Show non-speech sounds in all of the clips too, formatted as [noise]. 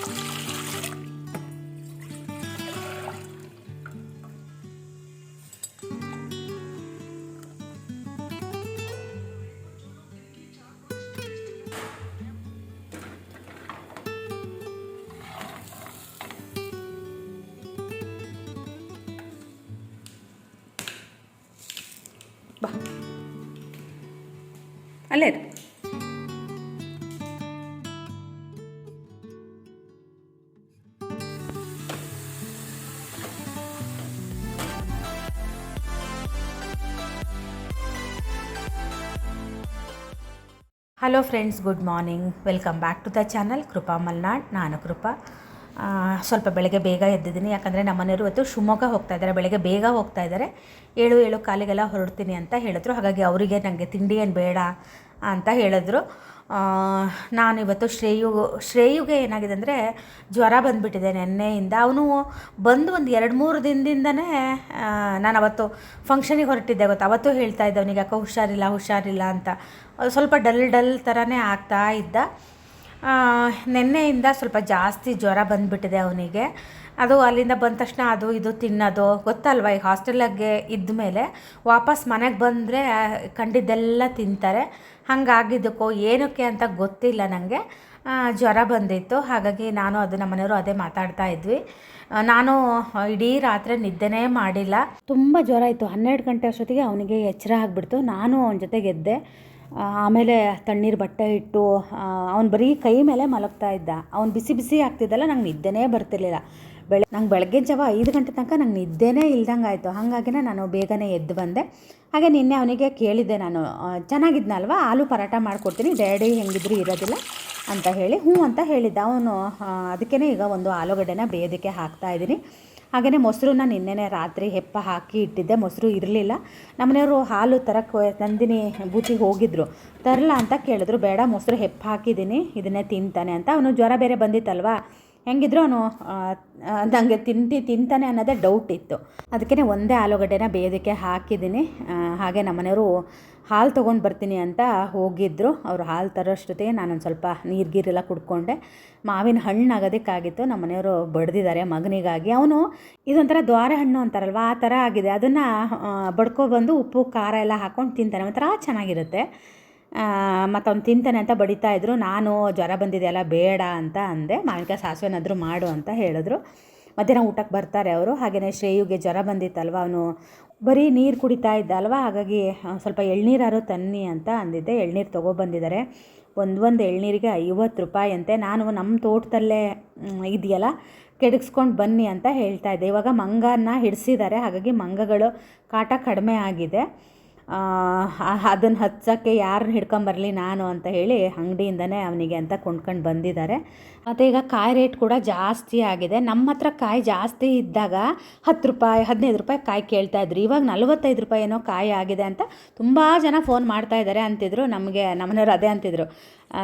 ಬಾ hello friends good morning welcome back to the channel Kripa Malnad ನಾನು ಕೃಪಾ ಸ್ವಲ್ಪ ಬೆಳಗ್ಗೆ ಬೇಗ ಎದ್ದಿದ್ದೀನಿ. ಯಾಕಂದರೆ ನಮ್ಮ ಮನೆಯವರು ಇವತ್ತು ಶಿವಮೊಗ್ಗ ಹೋಗ್ತಾ ಇದ್ದಾರೆ. ಬೆಳಗ್ಗೆ ಬೇಗ ಹೋಗ್ತಾ ಇದ್ದಾರೆ. ಏಳು ಏಳು ಕಾಲಿಗೆಲ್ಲ ಹೊರಡ್ತೀನಿ ಅಂತ ಹೇಳಿದ್ರು. ಹಾಗಾಗಿ ಅವರಿಗೆ ನನಗೆ ತಿಂಡಿ ಏನು ಬೇಡ ಅಂತ ಹೇಳಿದ್ರು. ನಾನು ಇವತ್ತು ಶ್ರೇಯು, ಶ್ರೇಯುಗೆ ಏನಾಗಿದೆ ಅಂದರೆ ಜ್ವರ ಬಂದುಬಿಟ್ಟಿದೆ ನೆನ್ನೆಯಿಂದ. ಅವನು ಬಂದು ಒಂದು ಎರಡು, ಮೂರು ದಿನದಿಂದನೇ ನಾನು ಅವತ್ತು ಫಂಕ್ಷನಿಗೆ ಹೊರಟಿದ್ದೆ. ಗೊತ್ತಾ ಅವತ್ತು ಹೇಳ್ತಾ ಇದ್ದೆ ಅವನಿಗೆ, ಯಾಕೋ ಹುಷಾರಿಲ್ಲ ಹುಷಾರಿಲ್ಲ ಅಂತ. ಸ್ವಲ್ಪ ಡಲ್ ಡಲ್ ಥರನೇ ಆಗ್ತಾ ಇದ್ದ. ನೆನ್ನೆಯಿಂದ ಸ್ವಲ್ಪ ಜಾಸ್ತಿ ಜ್ವರ ಬಂದುಬಿಟ್ಟಿದೆ ಅವನಿಗೆ. ಅದು ಅಲ್ಲಿಂದ ಬಂದ ತಕ್ಷಣ ಅದು ಇದು ತಿನ್ನೋದು, ಗೊತ್ತಲ್ವ? ಈಗ ಹಾಸ್ಟೆಲಾಗೆ ಇದ್ದ ಮೇಲೆ ವಾಪಸ್ ಮನೆಗೆ ಬಂದರೆ ಕಂಡಿದ್ದೆಲ್ಲ ತಿಂತಾರೆ. ಹಾಗಾಗಿದ್ದಕ್ಕೋ ಏನಕ್ಕೆ ಅಂತ ಗೊತ್ತಿಲ್ಲ ನನಗೆ ಜ್ವರ ಬಂದಿತ್ತು. ಹಾಗಾಗಿ ನಾನು ಅದು ನಮ್ಮ ಮನೆಯವರು ಅದೇ ಮಾತಾಡ್ತಾ ಇದ್ವಿ. ನಾನು ಇಡೀ ರಾತ್ರಿ ನಿದ್ದೆನೇ ಮಾಡಿಲ್ಲ. ತುಂಬ ಜ್ವರ ಇತ್ತು. ಹನ್ನೆರಡು ಗಂಟೆ ಅಷ್ಟೊತ್ತಿಗೆ ಅವನಿಗೆ ಎಚ್ಚರ ಆಗಿಬಿಡ್ತು. ನಾನು ಅವನ ಜೊತೆಗೆ ಎದ್ದೆ ಆಮೇಲೆ ತಣ್ಣೀರು ಬಟ್ಟೆ ಇಟ್ಟು ಅವ್ನು ಬರೀ ಕೈ ಮೇಲೆ ಮಲಗ್ತಾ ಇದ್ದ. ಅವ್ನು ಬಿಸಿ ಬಿಸಿ ಆಗ್ತಿದ್ದಲ್ಲ, ನಂಗೆ ನಿದ್ದೆನೇ ಬರ್ತಿರ್ಲಿಲ್ಲ. ಬೆಳೆ, ನಂಗೆ ಬೆಳಗ್ಗೆ ಜಾವ ಐದು ಗಂಟೆ ತನಕ ನಂಗೆ ನಿದ್ದೆನೇ ಇಲ್ದಂಗೆ ಆಯಿತು. ಹಾಗಾಗಿನೇ ನಾನು ಬೇಗನೆ ಎದ್ದು ಬಂದೆ. ಹಾಗೆ ನಿನ್ನೆ ಅವನಿಗೆ ಕೇಳಿದ್ದೆ ನಾನು ಚೆನ್ನಾಗಿದ್ನಲ್ವ? ಆಲೂ ಪರಾಟ ಮಾಡಿಕೊಡ್ತೀನಿ, ಡ್ಯಾಡಿ ಹೆಂಗಿದ್ರು ಇರೋದಿಲ್ಲ ಅಂತ ಹೇಳಿ, ಹ್ಞೂ ಅಂತ ಹೇಳಿದ್ದ. ಅವನು ಅದಕ್ಕೇ ಈಗ ಒಂದು ಆಲೂಗಡ್ಡೆನ ಬೇಯೋದಕ್ಕೆ ಹಾಕ್ತಾ ಇದ್ದೀನಿ. ಹಾಗೆಯೇ ಮೊಸರನ್ನ ನಿನ್ನೆನೇ ರಾತ್ರಿ ಹೆಪ್ಪ ಹಾಕಿ ಇಟ್ಟಿದ್ದೆ, ಮೊಸರು ಇರಲಿಲ್ಲ. ನಮ್ಮನೆಯವರು ಹಾಲು ತರಕ್ಕೆ ನಂದಿನಿ ಬೂತಿಗೆ ಹೋಗಿದ್ರು. ತರಲ ಅಂತ ಕೇಳಿದ್ರು, ಬೇಡ ಮೊಸರು ಹೆಪ್ಪ ಹಾಕಿದ್ದೀನಿ, ಇದನ್ನೇ ತಿಂತಾನೆ ಅಂತ. ಅವನು ಜ್ವರ ಬೇರೆ ಬಂದಿತ್ತಲ್ವಾ? ಹೆಂಗಿದ್ರು ಅವನು ನನಗೆ ತಿಂತಿ, ತಿಂತಾನೆ ಅನ್ನೋದೇ ಡೌಟ್ ಇತ್ತು. ಅದಕ್ಕೇ ಒಂದೇ ಆಲೂಗಡ್ಡೆನ ಬೇಯೋದಕ್ಕೆ ಹಾಕಿದ್ದೀನಿ. ಹಾಗೆ ನಮ್ಮನೆಯವರು ಹಾಲು ತೊಗೊಂಡು ಬರ್ತೀನಿ ಅಂತ ಹೋಗಿದ್ದರು ಅವರು ಹಾಲು ತರೋಷ್ಟೊತ್ತಿಗೆ ನಾನೊಂದು ಸ್ವಲ್ಪ ನೀರು ಗೀರೆಲ್ಲ ಕುಡ್ಕೊಂಡೆ. ಮಾವಿನ ಹಣ್ಣು ಆಗೋದಕ್ಕಾಗಿತ್ತು. ನಮ್ಮ ಮನೆಯವರು ಬಡ್ದಿದ್ದಾರೆ ಮಗನಿಗಾಗಿ. ಅವನು ಇದೊಂಥರ ದ್ವಾರೆ ಹಣ್ಣು ಅಂತಾರಲ್ವ? ಆ ಥರ ಆಗಿದೆ. ಅದನ್ನು ಬಡ್ಕೊಬಂದು ಉಪ್ಪು, ಖಾರ ಎಲ್ಲ ಹಾಕ್ಕೊಂಡು ತಿಂತಾನೆ. ಒಂಥರ ಚೆನ್ನಾಗಿರುತ್ತೆ. ಮತ್ತು ಅವ್ನು ತಿಂತಾನೆ ಅಂತ ಬಡಿತಾ ಇದ್ರು. ನಾನು, ಜ್ವರ ಬಂದಿದೆಯಲ್ಲ ಬೇಡ ಅಂತ ಅಂದೆ. ಮಾವಿನಕಾಯಿ ಸಾಸಿವೆನಾದರೂ ಮಾಡು ಅಂತ ಹೇಳಿದ್ರು. ಮಧ್ಯಾಹ್ನ ಊಟಕ್ಕೆ ಬರ್ತಾರೆ ಅವರು. ಹಾಗೆಯೇ ಶ್ರೇಯುಗೆ ಜ್ವರ ಬಂದಿತ್ತಲ್ವ? ಅವನು ಬರೀ ನೀರು ಕುಡಿತಾ ಇದ್ದ ಅಲ್ವಾ? ಹಾಗಾಗಿ ಸ್ವಲ್ಪ ಎಳ್ನೀರಾರು ತನ್ನಿ ಅಂತ ಅಂದಿದ್ದೆ. ಎಳ್ನೀರು ತೊಗೊಬಂದಿದ್ದಾರೆ. ಒಂದು ಒಂದು ಎಳ್ನೀರಿಗೆ ಐವತ್ತು ರೂಪಾಯಿ ಅಂತೆ ನಾನು ನಮ್ಮ ತೋಟದಲ್ಲೇ ಇದೆಯಲ್ಲ, ಕೆಡಗಿಸ್ಕೊಂಡು ಬನ್ನಿ ಅಂತ ಹೇಳ್ತಾ ಇದ್ದೆ. ಇವಾಗ ಮಂಗನ ಹಿಡಿಸಿದ್ದಾರೆ. ಹಾಗಾಗಿ ಮಂಗಗಳು ಕಾಟ ಕಡಿಮೆ ಆಗಿದೆ. ಅದನ್ನು ಹಚ್ಚೋಕ್ಕೆ ಯಾರನ್ನ ಹಿಡ್ಕೊಂಬರಲಿ ನಾನು ಅಂತ ಹೇಳಿ ಅಂಗಡಿಯಿಂದನೇ ಅವನಿಗೆ ಅಂತ ಕೊಂಡ್ಕೊಂಡು ಬಂದಿದ್ದಾರೆ ಮತ್ತು ಈಗ ಕಾಯಿ ರೇಟ್ ಕೂಡ ಜಾಸ್ತಿ ಆಗಿದೆ. ನಮ್ಮ ಹತ್ರ ಕಾಯಿ ಜಾಸ್ತಿ ಇದ್ದಾಗ ಹತ್ತು ರೂಪಾಯಿ, ಹದಿನೈದು ರೂಪಾಯಿ ಕಾಯಿ ಕೇಳ್ತಾ ಇದ್ರು. ಇವಾಗ ನಲ್ವತ್ತೈದು ರೂಪಾಯಿ ಏನೋ ಕಾಯಿ ಆಗಿದೆ ಅಂತ ತುಂಬ ಜನ ಫೋನ್ ಮಾಡ್ತಾ ಇದ್ದಾರೆ ಅಂತಿದ್ರು. ನಮಗೆ, ನಮ್ಮನೆಯವ್ರು ಅದೇ ಅಂತಿದ್ರು.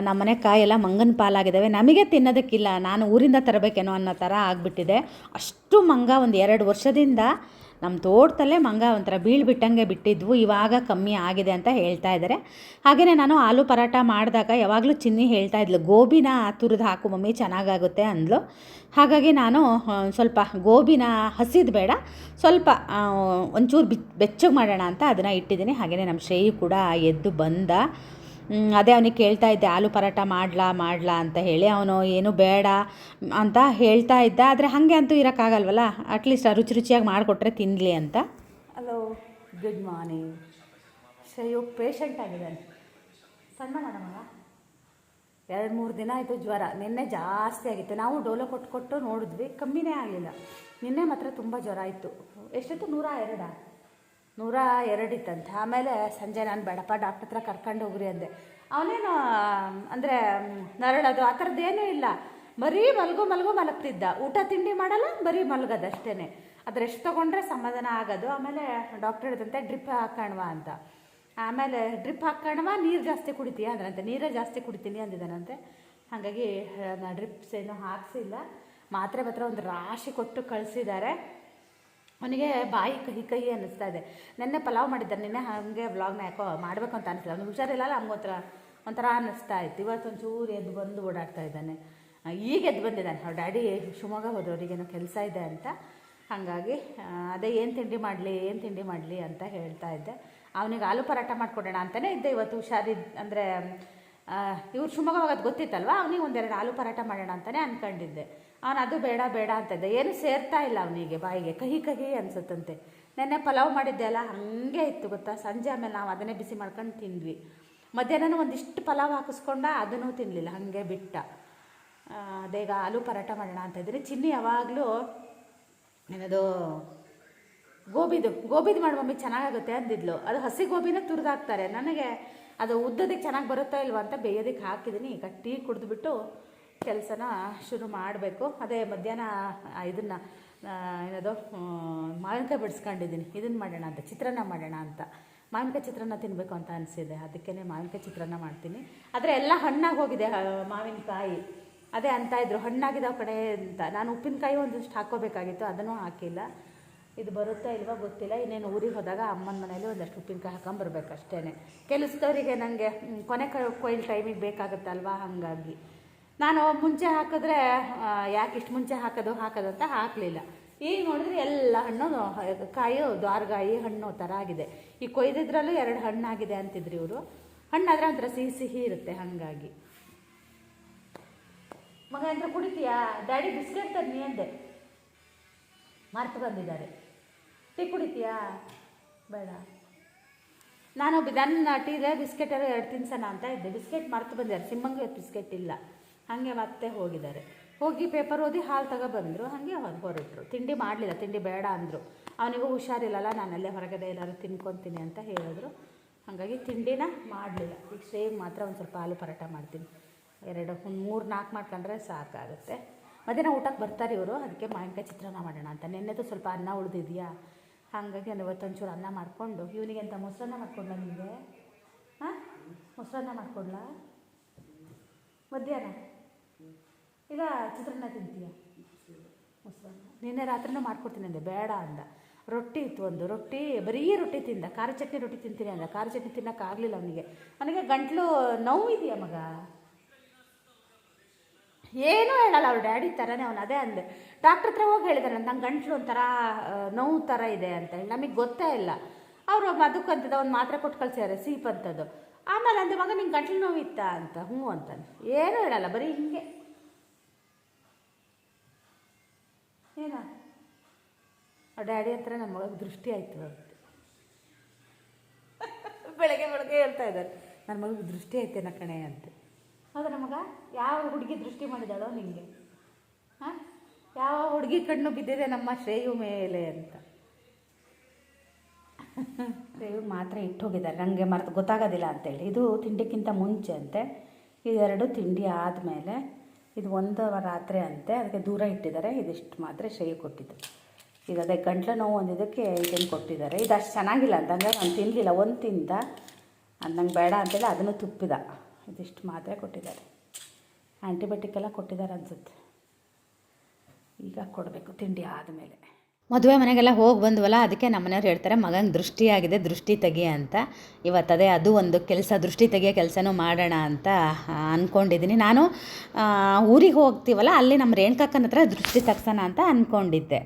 ನಮ್ಮನೆ ಕಾಯಿ ಎಲ್ಲ ಮಂಗನ ಪಾಲಾಗಿದ್ದಾವೆ ನಮಗೆ ತಿನ್ನೋದಕ್ಕಿಲ್ಲ. ನಾನು ಊರಿಂದ ತರಬೇಕೇನೋ ಅನ್ನೋ ಥರ ಆಗಿಬಿಟ್ಟಿದೆ. ಅಷ್ಟು ಮಂಗ ಒಂದು ಎರಡು ವರ್ಷದಿಂದ ನಮ್ಮ ತೋಟದಲ್ಲೇ ಮಂಗ ಒಂಥರ ಬೀಳ್ಬಿಟ್ಟಂಗೆ ಬಿಟ್ಟಿದ್ವು, ಇವಾಗ ಕಮ್ಮಿ ಆಗಿದೆ ಅಂತ ಹೇಳ್ತಾ ಇದ್ದಾರೆ. ಹಾಗೆಯೇ ನಾನು ಆಲೂ ಪರಾಟ ಮಾಡಿದಾಗ ಯಾವಾಗಲೂ ಚಿನ್ನಿ ಹೇಳ್ತಾ ಇದ್ಲು, ಗೋಬಿನ ತುರಿದು ಹಾಕು ಮಮ್ಮಿ, ಚೆನ್ನಾಗಾಗುತ್ತೆ ಅಂದ್ಲು. ಹಾಗಾಗಿ ನಾನು ಸ್ವಲ್ಪ ಗೋಬಿನ ಹಸಿದು ಬೇಡ, ಸ್ವಲ್ಪ ಒಂಚೂರು ಬಿ ಬೆಚ್ಚಗೆ ಮಾಡೋಣ ಅಂತ ಅದನ್ನು ಇಟ್ಟಿದ್ದೀನಿ. ಹಾಗೆಯೇ ನಮ್ಮ ಶ್ರೇಯು ಕೂಡ ಎದ್ದು ಬಂದ. ಅದೇ ಅವನಿಗೆ ಕೇಳ್ತಾ ಇದ್ದೆ, ಆಲೂ ಪರಾಟ ಮಾಡ್ಲಾ ಮಾಡ್ಲಾ ಅಂತ ಹೇಳಿ. ಅವನು, ಏನು ಬೇಡ ಅಂತ ಹೇಳ್ತಾ ಇದ್ದ. ಆದರೆ ಹಾಗೆ ಅಂತೂ ಇರೋಕ್ಕಾಗಲ್ವಲ್ಲ? ಅಟ್ಲೀಸ್ಟ್ ರುಚಿ ರುಚಿಯಾಗಿ ಮಾಡಿಕೊಟ್ರೆ ತಿನ್ನಲಿ ಅಂತ. Hello good morning Shreyu patient ಆಗಿದ್ದಾನೆ ಸಣ್ಣ ಮಾಡಮ್ಮ ಎರಡು ಮೂರು ದಿನ ಆಯಿತು ಜ್ವರ. ನಿನ್ನೆ ಜಾಸ್ತಿ ಆಗಿತ್ತು. ನಾವು ಡೋಲೋ ಕೊಟ್ಟು ಕೊಟ್ಟು ನೋಡಿದ್ವಿ. ಕಮ್ಮಿನೇ ಆಗಲಿಲ್ಲ. ನಿನ್ನೆ ಮಾತ್ರ ತುಂಬ ಜ್ವರ ಇತ್ತು ಎಷ್ಟೊತ್ತು? ನೂರ ಎರಡಾ? ನೂರ ಎರಡಿತ್ತಂತೆ ಆಮೇಲೆ ಸಂಜೆ ನಾನು ಬೇಡಪ್ಪ ಡಾಕ್ಟ್ರ್ ಹತ್ರ ಕರ್ಕೊಂಡು ಹೋಗ್ರಿ ಅಂದೆ. ಅವನೇನು, ಅಂದರೆ ನರಳೋದು ಆ ಥರದ್ದೇನೂ ಇಲ್ಲ. ಬರೀ ಮಲಗು ಮಲಗು ಮಲಗ್ತಿದ್ದ. ಊಟ ತಿಂಡಿ ಮಾಡಲ್ಲ, ಬರೀ ಮಲಗೋದು ಅಷ್ಟೇ ಅದು ರೆಸ್ಟ್ ತೊಗೊಂಡ್ರೆ ಸಮಾಧಾನ ಆಗೋದು. ಆಮೇಲೆ ಡಾಕ್ಟರ್ ಹೇಳಿದಂತೆ ಡ್ರಿಪ್ ಹಾಕೋಣವಾ ಅಂತ. ಆಮೇಲೆ, ಡ್ರಿಪ್ ಹಾಕೋಣವಾ, ನೀರು ಜಾಸ್ತಿ ಕುಡಿತೀಯ? ಅಂದ್ರಂತೆ. ನೀರೇ ಜಾಸ್ತಿ ಕುಡಿತೀನಿ ಅಂದಿದ್ದಾನಂತೆ. ಹಾಗಾಗಿ ನಾ ಡ್ರಿಪ್ಸ್ ಏನು ಹಾಕ್ಸಿಲ್ಲ. ಮಾತ್ರೆ ಮಾತ್ರ ಒಂದು ರಾಶಿ ಕೊಟ್ಟು ಕಳಿಸಿದ್ದಾರೆ. ಅವನಿಗೆ ಬಾಯಿ, ಕಹಿ ಕಹಿ ಅನ್ನಿಸ್ತಾ ಇದೆ. ನೆನ್ನೆ ಪಲಾವ್ ಮಾಡಿದ್ದಾರೆ, ನಿನ್ನೆ ಹಾಗೆ ವ್ಲಾಗ್ನ ಯಾಕೋ ಮಾಡಬೇಕು ಅಂತ ಅನಿಸ್ತಿಲ್ಲ ಅವ್ನು ಹುಷಾರಿಲ್ಲ ಅಮ್ಮ ಒಂಥರ ಒಂಥರ ಅನ್ನಿಸ್ತಾ ಇತ್ತು. ಇವತ್ತು ಒಂಚೂರು ಎದ್ದು ಬಂದು ಓಡಾಡ್ತಾ ಇದ್ದಾನೆ. ಈಗ ಎದ್ದು ಬಂದಿದ್ದಾನೆ. ಅವ್ರ ಡ್ಯಾಡಿ ಶಿವಮೊಗ್ಗ ಹೋದವರಿಗೇನೋ ಕೆಲಸ ಇದೆ ಅಂತ. ಹಾಗಾಗಿ ಅದೇ ಏನು ತಿಂಡಿ ಮಾಡಲಿ, ಏನು ತಿಂಡಿ ಮಾಡಲಿ ಅಂತ ಹೇಳ್ತಾ ಇದ್ದೆ. ಅವನಿಗೆ ಆಲೂ ಪರಾಟ ಮಾಡಿಕೊಡೋಣ ಅಂತಲೇ ಇದ್ದೆ ಇವತ್ತು. ಹುಷಾರಿದ್ದು ಅಂದರೆ ಇವ್ರು ಶಿವಮೊಗ್ಗ ಹೋಗೋದು ಗೊತ್ತಿತ್ತಲ್ವ? ಅವನಿಗೆ ಒಂದೆರಡು ಆಲೂ ಪರಾಟ ಮಾಡೋಣ ಅಂತಲೇ ಅಂದ್ಕೊಂಡಿದ್ದೆ ಅವನು ಅದು ಬೇಡ ಬೇಡ ಅಂತ ಇದ್ದ ಏನು ಸೇರ್ತಾ ಇಲ್ಲ ಅವನಿಗೆ ಬಾಯಿಗೆ. ಕಹಿ ಕಹಿ ಅನ್ಸುತ್ತಂತೆ. ನೆನ್ನೆ ಪಲಾವ್ ಮಾಡಿದ್ದೆ ಅಲ್ಲ, ಹಾಗೆ ಇತ್ತು ಗೊತ್ತಾ? ಸಂಜೆ ಆಮೇಲೆ ನಾವು ಅದನ್ನೇ ಬಿಸಿ ಮಾಡ್ಕೊಂಡು ತಿಂದ್ವಿ. ಮಧ್ಯಾಹ್ನ ಒಂದಿಷ್ಟು ಪಲಾವ್ ಹಾಕಿಸ್ಕೊಂಡ ಅದನ್ನು ತಿನ್ನಲಿಲ್ಲ ಹಾಗೆ ಬಿಟ್ಟ. ಅದೇಗ ಆಲೂ ಪರಾಟ ಮಾಡೋಣ ಅಂತ ಇದ್ದೀನಿ. ಚಿನ್ನಿ ಯಾವಾಗಲೂ ಏನದು, ಗೋಬಿದು ಗೋಬಿದು ಮಾಡಿ ಮಮ್ಮಿ, ಚೆನ್ನಾಗಾಗುತ್ತೆ ಅಂದಿದ್ಲು. ಅದು ಹಸಿ ಗೋಬಿನ ತುರಿದಾಕ್ತಾರೆ ನನಗೆ ಅದು ಉದ್ದದಕ್ಕೆ ಚೆನ್ನಾಗಿ ಬರುತ್ತಾ ಇಲ್ವಾ ಅಂತ ಬೇಯೋದಕ್ಕೆ ಹಾಕಿದ್ದೀನಿ. ಈಗ ಟೀ ಕುಡಿದ್ಬಿಟ್ಟು ಕೆಲಸನ ಶುರು ಮಾಡಬೇಕು. ಅದೇ ಮಧ್ಯಾಹ್ನ ಇದನ್ನು ಏನದು ಮಾವಿನಕಾಯಿ ಬಿಡಿಸ್ಕೊಂಡಿದ್ದೀನಿ. ಇದನ್ನು ಮಾಡೋಣ ಅಂತ, ಚಿತ್ರಾನ್ನ ಮಾಡೋಣ ಅಂತ. ಮಾವಿನಕಾಯಿ ಚಿತ್ರಾನ್ನ ತಿನ್ನಬೇಕು ಅಂತ ಅನಿಸಿದೆ. ಅದಕ್ಕೇ ಮಾವಿನಕಾಯಿ ಚಿತ್ರಾನ್ನ ಮಾಡ್ತೀನಿ. ಆದರೆ ಎಲ್ಲ ಹಣ್ಣಾಗಿ ಹೋಗಿದೆ ಮಾವಿನಕಾಯಿ. ಅದೇ ಅಂತ ಇದ್ರು ಹಣ್ಣಾಗಿದ್ದಾವೆ ಕಡೆ ಅಂತ. ನಾನು ಉಪ್ಪಿನಕಾಯಿ ಒಂದಿಷ್ಟು ಹಾಕ್ಕೋಬೇಕಾಗಿತ್ತು, ಅದನ್ನು ಹಾಕಿಲ್ಲ. ಇದು ಬರುತ್ತಾ ಇಲ್ವಾ ಗೊತ್ತಿಲ್ಲ. ಇನ್ನೇನು ಊರಿಗೆ ಹೋದಾಗ ಅಮ್ಮನ ಮನೇಲಿ ಒಂದಷ್ಟು ಉಪ್ಪಿನಕಾಯಿ ಹಾಕೊಂಬರ್ಬೇಕು ಅಷ್ಟೇ ಕೆಲಸದವರಿಗೆ ನನಗೆ ಕೊನೆ ಕೊಯ್ಲು ಟೈಮಿಗೆ ಬೇಕಾಗುತ್ತಲ್ವಾ? ಹಾಗಾಗಿ. ನಾನು ಮುಂಚೆ ಹಾಕಿದ್ರೆ ಯಾಕೆ ಇಷ್ಟು ಮುಂಚೆ ಹಾಕೋದು ಹಾಕೋದು ಅಂತ ಹಾಕಲಿಲ್ಲ. ಈಗ ನೋಡಿದ್ರೆ ಎಲ್ಲ ಹಣ್ಣು, ಕಾಯಿ ದ್ವಾರಗಾಯಿ ಹಣ್ಣು ಥರ ಆಗಿದೆ. ಈ ಕೊಯ್ದಿದ್ರಲ್ಲೂ ಎರಡು ಹಣ್ಣಾಗಿದೆ ಅಂತಿದ್ರು ಇವರು. ಹಣ್ಣಾದರೆ ಒಂಥರ ಸಿಹಿ ಸಿಹಿ ಇರುತ್ತೆ ಹಾಗಾಗಿ. ಮಗ ಅಂದ್ರೆ ಕುಡಿತೀಯಾ? ಡ್ಯಾಡಿ ಬಿಸ್ಕೆಟ್ ತನ್ನಿ ಅಂದೆ. ಮರ್ತು ಬಂದಿದ್ದಾರೆ. ಟೀ ಕುಡಿತೀಯಾ? ಬೇಡ. ನಾನು ನನ್ನ ಟೀದೆ ಬಿಸ್ಕೆಟ್ ಎರಡು ತಿನ್ಸೋಣ ಅಂತ ಇದ್ದೆ. ಬಿಸ್ಕೆಟ್ ಮರ್ತು ಬಂದಿದ್ದಾರೆ ಸಿಮ್ಮಂಗೆ ಬಿಸ್ಕೆಟ್ ಇಲ್ಲ. ಹಾಗೆ ಮತ್ತೆ ಹೋಗಿದ್ದಾರೆ. ಹೋಗಿ ಪೇಪರ್ ಓದಿ ಹಾಲು ತಗೊಬಂದರು ಹಾಗೆ ಹೊರಟರು. ತಿಂಡಿ ಮಾಡಲಿಲ್ಲ, ತಿಂಡಿ ಬೇಡ ಅಂದರು. ಅವನಿಗೂ ಹುಷಾರಿಲ್ಲಲ್ಲ ನಾನು ಅಲ್ಲೇ ಹೊರಗಡೆ ಎಲ್ಲರೂ ತಿನ್ಕೊತೀನಿ ಅಂತ ಹೇಳಿದ್ರು. ಹಾಗಾಗಿ ತಿಂಡಿನ ಮಾಡಲಿಲ್ಲ. ಈಗ ಸೇವ್ ಮಾತ್ರ ಒಂದು ಸ್ವಲ್ಪ ಆಲೂ ಪರೋಟ ಮಾಡ್ತೀನಿ. ಎರಡು, ಒಂದು ಮೂರು, ನಾಲ್ಕು ಮಾಡ್ಕೊಂಡ್ರೆ ಸಾಕಾಗುತ್ತೆ. ಮಧ್ಯಾಹ್ನ ಊಟಕ್ಕೆ ಬರ್ತಾರೆ ಇವರು, ಅದಕ್ಕೆ ಮಾವಿನಕಾಯಿ ಚಿತ್ರಾನ್ನ ಮಾಡೋಣ ಅಂತ. ನೆನ್ನೆದು ಸ್ವಲ್ಪ ಅನ್ನ ಉಳಿದಿದೆಯಾ? ಹಾಗಾಗಿ ನಾನು ಇವತ್ತೊಂಚೂರು ಅನ್ನ ಮಾಡಿಕೊಂಡು, ಇವನಿಗೆ ಅಂತ ಮೊಸರನ್ನ ಮಾಡ್ಕೊಂಡ್ಲಾ ನಿಮಗೆ ಹಾಂ ಮೊಸರನ್ನ ಮಾಡ್ಕೊಡ್ಲಾ? ಮಧ್ಯಾಹ್ನ? ಇಲ್ಲ, ಚಿತ್ರಾನ್ನ ತಿಂತೀಯ? ಮೊಸರನ್ನ ನಿನ್ನೆ ರಾತ್ರಿನೂ ಮಾಡ್ಕೊಡ್ತೀನಿ ಅಂದೆ, ಬೇಡ ಅಂದ. ರೊಟ್ಟಿ ಇತ್ತು ಒಂದು, ರೊಟ್ಟಿ, ಬರೀ ರೊಟ್ಟಿ ತಿಂದ. ಖಾರ ಚಟ್ನಿ ರೊಟ್ಟಿ ತಿಂತೀನಿ ಅಂದ. ಖಾರ ಚಟ್ನಿ ತಿನ್ನೋಕ್ಕಾಗಲಿಲ್ಲ ಅವನಿಗೆ. ಅವನಿಗೆ ಗಂಟ್ಲು ನೋವು ಇದೆಯಾ ಮಗ? ಏನೂ ಹೇಳಲ್ಲ, ಅವ್ರ ಡ್ಯಾಡಿ ಥರನೇ ಅವನು. ಅದೇ ಅಂದೆ ಡಾಕ್ಟ್ರ್ ಹತ್ರ ಹೋಗಿ ಹೇಳಿದಾರೆ, ನಂಗೆ ಗಂಟ್ಲು ಒಂಥರ ನೋವು ಥರ ಇದೆ ಅಂತ ಹೇಳಿ. ನಮಗೆ ಗೊತ್ತೇ ಇಲ್ಲ. ಅವರು ಮದುಕಂತದ ಒಂದು ಮಾತ್ರೆ ಕೊಟ್ಟು ಕಳಿಸ್ಯಾರೆ ಸೀಪ್ ಅಂತದ್ದು ಆಮೇಲೆ ಅಂದೆ, ಮಗ, ನಿಂಗೆ ಗಂಟ್ಲು ನೋವು ಇತ್ತಾ ಅಂತ. ಹ್ಞೂ ಅಂತಾನೆ. ಏನೂ ಹೇಳಲ್ಲ, ಬರೀ ಹಿಂಗೆ ಏನ ಅವ್ರ ಡ್ಯಾಡಿ ಹತ್ರ ನಮ್ಮ ಮಗಳಿಗೆ ದೃಷ್ಟಿ ಆಯಿತು ಅಂತ. [laughs] ಬೆಳಗ್ಗೆ ಬೆಳಗ್ಗೆ ಹೇಳ್ತಾ ಇದ್ದಾರೆ. ನನ್ನ ಮಗಳಿಗೆ ದೃಷ್ಟಿ ಐತೇನ ಕಣೆ ಅಂತ. ಹೌದಾ ನಮಗ ಯಾವ ಹುಡುಗಿ ದೃಷ್ಟಿ ಮಾಡಿದಾಳೋ ನಿಮಗೆ ಹಾಂ? ಯಾವ ಹುಡುಗಿ ಕಣ್ಣು ಬಿದ್ದಿದೆ ನಮ್ಮ ಶ್ರೇಯು ಮೇಲೆ ಅಂತ. [laughs] ಶ್ರೇಯು ಮಾತ್ರ ಇಟ್ಟು ಹೋಗಿದ್ದಾರೆ ನನಗೆ ಮರೆತು ಗೊತ್ತಾಗೋದಿಲ್ಲ ಅಂತೇಳಿ. ಇದು ತಿಂಡಿಕ್ಕಿಂತ ಮುಂಚೆ ಅಂತೆ. ಇದೆರಡು ತಿಂಡಿ ಆದಮೇಲೆ ಇದು ಒಂದು ರಾತ್ರಿ ಅಂತೆ. ಅದಕ್ಕೆ ದೂರ ಇಟ್ಟಿದ್ದಾರೆ. ಇದಿಷ್ಟು ಮಾತ್ರ ಶ್ರೇಯು ಕೊಟ್ಟಿದ್ದು. ಈಗ ಅದೇ ಗಂಟ್ಲು ನೋವು ಒಂದಿದ್ದಕ್ಕೆ ಇದನ್ನು ಕೊಟ್ಟಿದ್ದಾರೆ. ಇದು ಅಷ್ಟು ಚೆನ್ನಾಗಿಲ್ಲ ಅಂತಂದರೆ ನಾನು ತಿನ್ನಲಿಲ್ಲ ಒಂದು ತಿಂದ ಅದು ನಂಗೆ ಬೇಡ ಅಂತೇಳಿ ಅದನ್ನು ತುಪ್ಪಿದ. ಇದಿಷ್ಟು ಮಾತ್ರೆ ಕೊಟ್ಟಿದ್ದಾರೆ. ಆ್ಯಂಟಿಬಯೋಟಿಕ್ ಎಲ್ಲ ಕೊಟ್ಟಿದ್ದಾರೆ ಅನಿಸುತ್ತೆ. ಈಗ ಕೊಡಬೇಕು ತಿಂಡಿ ಆದಮೇಲೆ. ಮದುವೆ ಮನೆಗೆಲ್ಲ ಹೋಗಿ ಬಂದ್ವಲ್ಲ, ಅದಕ್ಕೆ ನಮ್ಮನೆಯವ್ರು ಹೇಳ್ತಾರೆ, ಮಗಂಗೆ ದೃಷ್ಟಿಯಾಗಿದೆ, ದೃಷ್ಟಿ ತೆಗಿ ಅಂತ. ಇವತ್ತದೇ ಅದು ಒಂದು ಕೆಲಸ, ದೃಷ್ಟಿ ತೆಗಿಯೋ ಕೆಲಸನೂ ಮಾಡೋಣ ಅಂತ ಅಂದ್ಕೊಂಡಿದ್ದೀನಿ ನಾನು ಊರಿಗೆ ಹೋಗ್ತೀವಲ್ಲ, ಅಲ್ಲಿ ನಮ್ಮ ರೇಣುಕಾಕನ ಹತ್ರ ದೃಷ್ಟಿ ತಗ್ಸೋಣ ಅಂತ ಅಂದ್ಕೊಂಡಿದ್ದೆ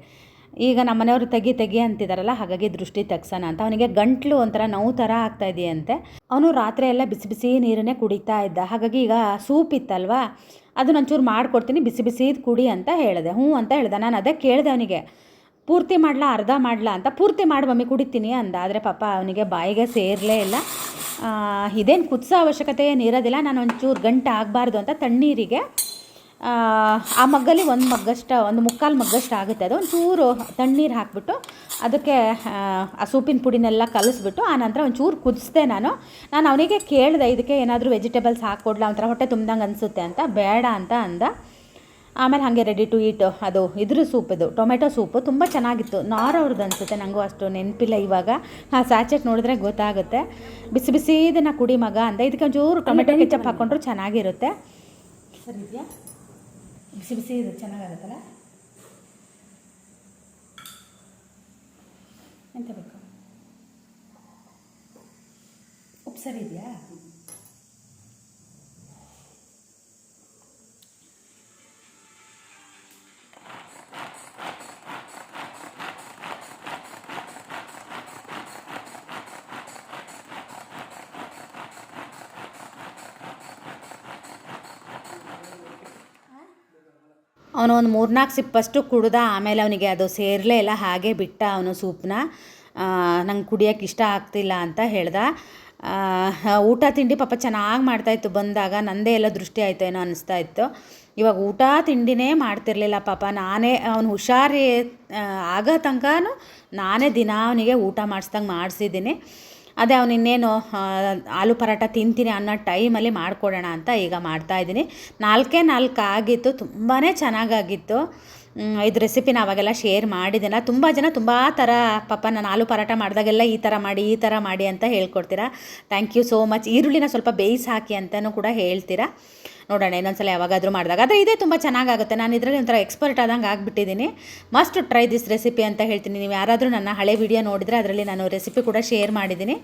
ಈಗ ನಮ್ಮ ಮನೆಯವರು ತೆಗಿ ತೆಗಿ ಅಂತಿದ್ದಾರಲ್ಲ ಹಾಗಾಗಿ ದೃಷ್ಟಿ ತೆಗ್ಸೋಣ ಅಂತ. ಅವನಿಗೆ ಗಂಟ್ಲು ಒಂಥರ ನೋವು ಥರ ಆಗ್ತಾ ಇದೆಯಂತೆ. ಅವನು ರಾತ್ರಿ ಎಲ್ಲ ಬಿಸಿ ಬಿಸಿ ನೀರನ್ನೇ ಕುಡಿತಾ ಇದ್ದ. ಹಾಗಾಗಿ ಈಗ ಸೂಪ್ ಇತ್ತಲ್ವಾ ಅದು ಒಂಚೂರು ಮಾಡಿಕೊಡ್ತೀನಿ, ಬಿಸಿ ಬಿಸಿದು ಕುಡಿ ಅಂತ ಹೇಳಿದೆ. ಹ್ಞೂ ಅಂತ ಹೇಳ್ದೆ. ನಾನು ಅದೇ ಕೇಳಿದೆ ಅವನಿಗೆ, ಪೂರ್ತಿ ಮಾಡಲಾ, ಅರ್ಧ ಮಾಡಲಾ ಅಂತ. ಪೂರ್ತಿ ಮಾಡಿ ಮಮ್ಮಿ, ಕುಡಿತೀನಿ ಅಂದ. ಆದರೆ ಪಾಪ ಅವನಿಗೆ ಬಾಯಿಗೆ ಸೇರಲೇ ಇಲ್ಲ. ಇದೇನು ಕುದಿಸೋ ಅವಶ್ಯಕತೆ ಏನಿರೋದಿಲ್ಲ ನಾನು ಒಂಚೂರು ಗಂಟೆ ಆಗಬಾರ್ದು ಅಂತ ತಣ್ಣೀರಿಗೆ ಆ, ಮಗ್ಗಲ್ಲಿ ಒಂದು ಮಗ್ಗಷ್ಟು ಒಂದು ಮುಕ್ಕಾಲು ಮಗ್ಗಷ್ಟು ಆಗುತ್ತೆ. ಅದು ಒಂಚೂರು ತಣ್ಣೀರು ಹಾಕ್ಬಿಟ್ಟು ಅದಕ್ಕೆ ಆ, ಸೂಪಿನ ಪುಡಿನೆಲ್ಲ ಕಲಿಸ್ಬಿಟ್ಟು ಆನಂತರ ಒಂಚೂರು ಕುದಿಸ್ದೆ ನಾನು. ನಾನು ಅವನಿಗೆ ಕೇಳಿದೆ ಇದಕ್ಕೆ ಏನಾದರೂ ವೆಜಿಟೇಬಲ್ಸ್ ಹಾಕ್ಕೊಡ್ಲಾ? ಒಂಥರ ಹೊಟ್ಟೆ ತುಂಬ್ದಂಗೆ ಅನಿಸುತ್ತೆ ಅಂತ. ಬೇಡ ಅಂತ ಅಂದ. ಆಮೇಲೆ ಹಾಗೆ ರೆಡಿ ಟು ಈಟ್ ಅದು ಇದ್ರ ಸೂಪ್ ಇದು ಟೊಮೆಟೊ ಸೂಪು. ತುಂಬ ಚೆನ್ನಾಗಿತ್ತು. ನಾರ್ ಅವ್ರದ್ದು ಅನಿಸುತ್ತೆ ನನಗೂ ಅಷ್ಟು ನೆನಪಿಲ್ಲ ಇವಾಗ. ಆ ಸ್ಯಾಚೆಟ್ ನೋಡಿದ್ರೆ ಗೊತ್ತಾಗುತ್ತೆ. ಬಿಸಿ ಬಿಸಿ ಇದನ್ನು ಕುಡಿ ಮಗ ಅಂತ ಇದಕ್ಕೆ ಒಂಚೂರು ಟೊಮೆಟೊ ಕೆಚಪ್ ಹಾಕ್ಕೊಂಡ್ರು ಚೆನ್ನಾಗಿರುತ್ತೆ. ಸರಿ ಇದೆಯಾ? ಬಿಸಿ ಬಿಸಿ ಇದು ಚೆನ್ನಾಗಾಗುತ್ತಲ್ಲ? ಎಂತ ಬೇಕು? ಉಪ್ಪು ಸರಿ ಇದೆಯಾ? ಅವನು ಒಂದು ಮೂರ್ನಾಲ್ಕು ಸಿಪ್ಪಷ್ಟು ಕುಡ್ದ ಆಮೇಲೆ ಅವನಿಗೆ ಅದು ಸೇರಲೇ ಇಲ್ಲ, ಹಾಗೆ ಬಿಟ್ಟ ಅವನು ಸೂಪ್ನ. ನಂಗೆ ಕುಡಿಯೋಕ್ಕೆ ಇಷ್ಟ ಆಗ್ತಿಲ್ಲ ಅಂತ ಹೇಳ್ದ. ಊಟ ತಿಂಡಿ ಪಾಪ ಚೆನ್ನಾಗಿ ಮಾಡ್ತಾಯಿತ್ತು ಬಂದಾಗ ನಂದೇ ಎಲ್ಲ ದೃಷ್ಟಿ ಆಯಿತು ಏನೋ ಅನಿಸ್ತಾ ಇತ್ತು. ಇವಾಗ ಊಟ ತಿಂಡಿನೇ ಮಾಡ್ತಿರ್ಲಿಲ್ಲ ಪಾಪ, ನಾನೇ ಅವ್ನು ಹುಷಾರಿ ಆಗೋ ತನಕ ನಾನೇ ದಿನ ಅವನಿಗೆ ಊಟ ಮಾಡಿಸ್ದಂಗೆ ಮಾಡಿಸಿದ್ದೀನಿ. ಅದೇ ಅವನು ಆಲೂ ಪರಾಟ ತಿಂತೀನಿ ಅನ್ನೋ ಟೈಮಲ್ಲಿ ಮಾಡಿಕೊಡೋಣ ಅಂತ ಈಗ ಮಾಡ್ತಾಯಿದ್ದೀನಿ ನಾಲ್ಕೇ ನಾಲ್ಕು ಆಗಿತ್ತು ತುಂಬಾ ಚೆನ್ನಾಗಾಗಿತ್ತು. ಇದು ರೆಸಿಪಿನ ಅವಾಗೆಲ್ಲ ಶೇರ್ ಮಾಡಿದ್ದೀನ ತುಂಬ ಜನ ತುಂಬ ಥರ ಪಾಪ ನಾನು ಆಲೂ ಪರಾಟ ಮಾಡಿದಾಗೆಲ್ಲ ಈ ಥರ ಮಾಡಿ, ಈ ಥರ ಮಾಡಿ ಅಂತ ಹೇಳ್ಕೊಡ್ತೀರಾ. ಥ್ಯಾಂಕ್ ಯು ಸೋ ಮಚ್ ಈರುಳ್ಳಿನ ಸ್ವಲ್ಪ ಬೇಯಿಸಿ ಹಾಕಿ ಅಂತಲೂ ಕೂಡ ಹೇಳ್ತೀರಾ. ನೋಡೋಣ, ಇನ್ನೊಂದ್ಸಲ ಯಾವಾಗಾದರೂ ಮಾಡಿದಾಗ. ಆದರೆ ಇದೇ ತುಂಬ ಚೆನ್ನಾಗಾಗುತ್ತೆ. ನಾನು ಇದರಲ್ಲಿ ಒಂಥರ ಎಕ್ಸ್ಪರ್ಟ್ ಆದಂಗೆ ಆಗಿಬಿಟ್ಟಿದ್ದೀನಿ. ಮಸ್ಟ್ ಟ್ರೈ ದಿಸ್ ರೆಸಿಪಿ ಅಂತ ಹೇಳ್ತೀನಿ. ನೀವು ಯಾರಾದರೂ ನನ್ನ ಹಳೆ ವಿಡಿಯೋ ನೋಡಿದರೆ ಅದರಲ್ಲಿ ನಾನು ರೆಸಿಪಿ ಕೂಡ ಶೇರ್ ಮಾಡಿದ್ದೀನಿ.